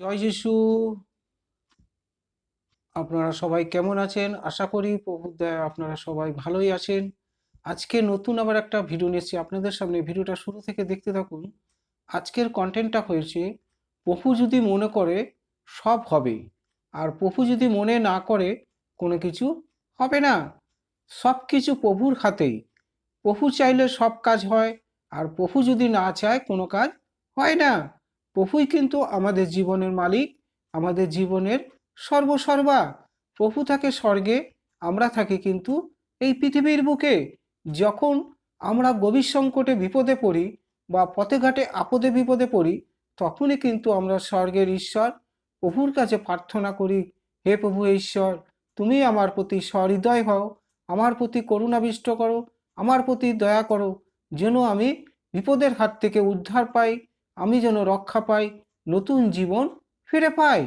জয় যিশু। আপনারা সবাই কেমন আছেন? আশা করি প্রভুর দয়ায় আপনারা সবাই ভালোই আছেন। আজকে নতুন আবার একটা ভিডিও নিয়েছি আপনাদের সামনে ভিডিওটা শুরু থেকে দেখতে থাকুন। আজকের কন্টেন্টটা হয়েছে, প্রভু যদি মনে করে, সব হবে। আর প্রভু যদি মনে না করে, কোনো কিছু হবে না। সব কিছু প্রভুর হাতেই। প্রভু চাইলে সব কাজ হয়, আর প্রভু যদি না চায়, কোনো কাজ হয় না। প্রভুই কিন্তু আমাদের জীবনের মালিক, আমাদের জীবনের সর্বসর্বা। প্রভু থাকে স্বর্গে, আমরা থাকি কিন্তু এই পৃথিবীর বুকে। যখন আমরা গভীর সংকটে বিপদে পড়ি বা পথে ঘাটে আপদে বিপদে পড়ি, তখনই কিন্তু আমরা স্বর্গের ঈশ্বর, প্রভুর কাছে প্রার্থনা করি, হে প্রভু ঈশ্বর, তুমি আমার প্রতি সহৃদয় হও, আমার প্রতি করুণাবিষ্ট করো, আমার প্রতি দয়া করো, যেন আমি বিপদের হাত থেকে উদ্ধার পাই আমি যেন রক্ষা পাই, নতুন জীবন ফিরে পাই।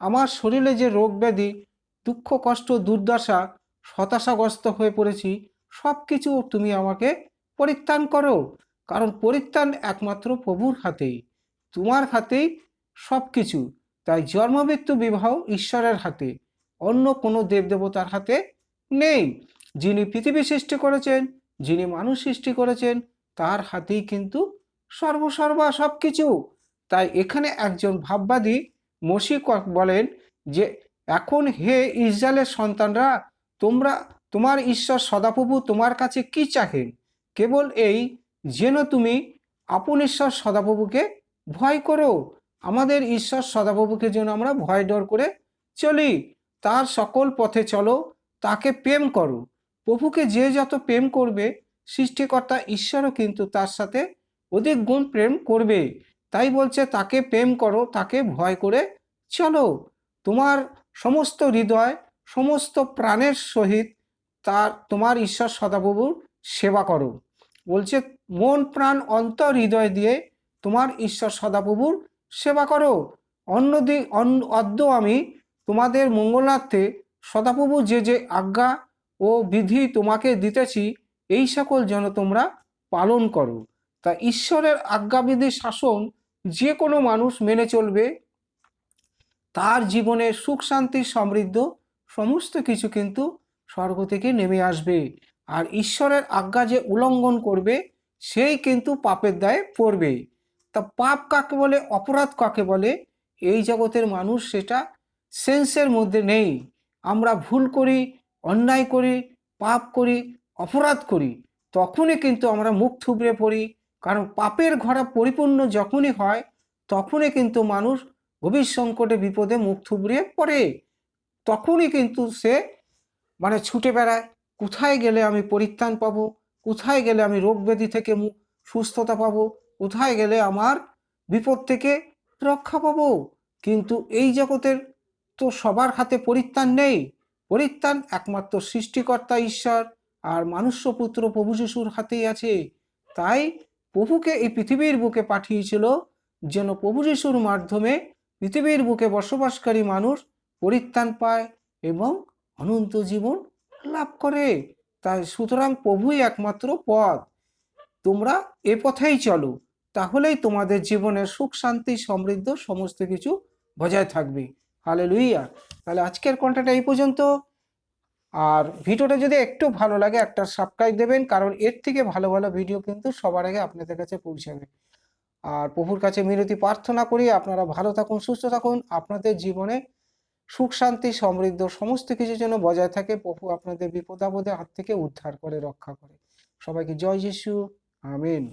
আমার শরীরে যে রোগ ব্যাধি, দুঃখ, কষ্ট, দুর্দশা, হতাশাগ্রস্ত হয়ে পড়েছি সব কিছু তুমি আমাকে পরিত্রাণ করো। কারণ পরিত্রাণ একমাত্র প্রভুর হাতেই, তোমার হাতেই সব কিছু তাই জন্মমৃত্যু বিবাহ ঈশ্বরের হাতে, অন্য কোনো দেবদেবতার হাতে নেই। যিনি পৃথিবী সৃষ্টি করেছেন, যিনি মানুষ সৃষ্টি করেছেন, তার হাতেই কিন্তু সর্বসর্বা সব কিছু তাই এখানে একজন ভাববাদী মসি বলেন যে, এখন হে ইসরায়েলের সন্তানরা, তোমরা, তোমার ঈশ্বর সদাপ্রভু তোমার কাছে কি চাহেন? কেবল এই যেন তুমি আপন ঈশ্বর সদাপ্রভুকে ভয় করো। আমাদের ঈশ্বর সদাপ্রভুকে যেন আমরা ভয় ডর করে চলি। তার সকল পথে চলো, তাকে প্রেম করো। প্রভুকে যে যত প্রেম করবে, সৃষ্টিকর্তা ঈশ্বরও কিন্তু তার সাথে অধিক গুণ প্রেম করবে। তাই বলছে, তাকে প্রেম করো, তাকে ভয় করে চলো। তোমার সমস্ত হৃদয়, সমস্ত প্রাণের সহিত তার, তোমার ঈশ্বর সদাপ্রভুর সেবা করো। বলছে, মন প্রাণ অন্তর হৃদয় দিয়ে তোমার ঈশ্বর সদাপ্রভুর সেবা করো। অন্যদিন অদ্য আমি তোমাদের মঙ্গলার্থে সদাপ্রভু যে যে আজ্ঞা ও বিধি তোমাকে দিতেছি, এই সকল যেন তোমরা পালন করো। তা ঈশ্বরের আজ্ঞাবিধি শাসন যে কোনো মানুষ মেনে চলবে। তার জীবনে সুখ, শান্তি, সমৃদ্ধ সমস্ত কিছু কিন্তু স্বর্গ থেকে নেমে আসবে। আর ঈশ্বরের আজ্ঞা যে উল্লঙ্ঘন করবে, সেই কিন্তু পাপের দায়ে পড়বে। তা পাপ কাকে বলে? অপরাধ কাকে বলে? এই জগতের মানুষ সেটা সেন্সের মধ্যে নেই। আমরা ভুল করি, অন্যায় করি, পাপ করি, অপরাধ করি, তখনই কিন্তু আমরা মুখ থুবড়ে পড়ি। কারণ পাপের ঘরা পরিপূর্ণ যখনই হয়, তখনই কিন্তু মানুষ গভীর সংকটে, বিপদে মুখ থুবড়িয়ে পড়ে। তখনই কিন্তু সে মানে ছুটে বেড়ায়, কোথায় গেলে আমি পরিত্রাণ পাবো? কোথায় গেলে আমি রোগ ব্যাধি থেকে সুস্থতা পাবো? কোথায় গেলে আমার বিপদ থেকে রক্ষা পাবো? কিন্তু এই জগতের তো সবার হাতে পরিত্রাণ নেই। পরিত্রাণ একমাত্র সৃষ্টিকর্তা ঈশ্বর আর পুত্র প্রভু যিশুর হাতেই আছে। তাই প্রভুকে এই পৃথিবীর বুকে পাঠিয়েছিল যেন প্রভু যিশুর মাধ্যমে পৃথিবীর বুকে বসবাসকারী মানুষ পরিত্রাণ পায় এবং অনন্ত জীবন লাভ করে। তাই সুতরাং প্রভুই একমাত্র পথ। তোমরা এ পথেই চলো, তাহলেই তোমাদের জীবনের সুখ, শান্তি, সমৃদ্ধ সমস্ত কিছু বজায় থাকবে। হালে লুইয়া তাহলে আজকের কন্টেন্ট এই পর্যন্ত। আর ভিডিওটা যদি একটু ভালো লাগে, একটা সাবস্ক্রাইব দেবেন, কারণ এর থেকে ভালো ভালো ভিডিও কিন্তু সবার আগে আপনাদের কাছে পৌঁছাবে আর প্রভুর কাছে মিনতি প্রার্থনা করি, আপনারা ভালো থাকুন, সুস্থ থাকুন, আপনাদের জীবনে সুখ, শান্তি, সমৃদ্ধ সমস্ত কিছু যেন বজায় থাকে। প্রভু আপনাদের বিপদাপদে হাত থেকে উদ্ধার করে, রক্ষা করে। সবাইকে জয় যিশু, আমিন।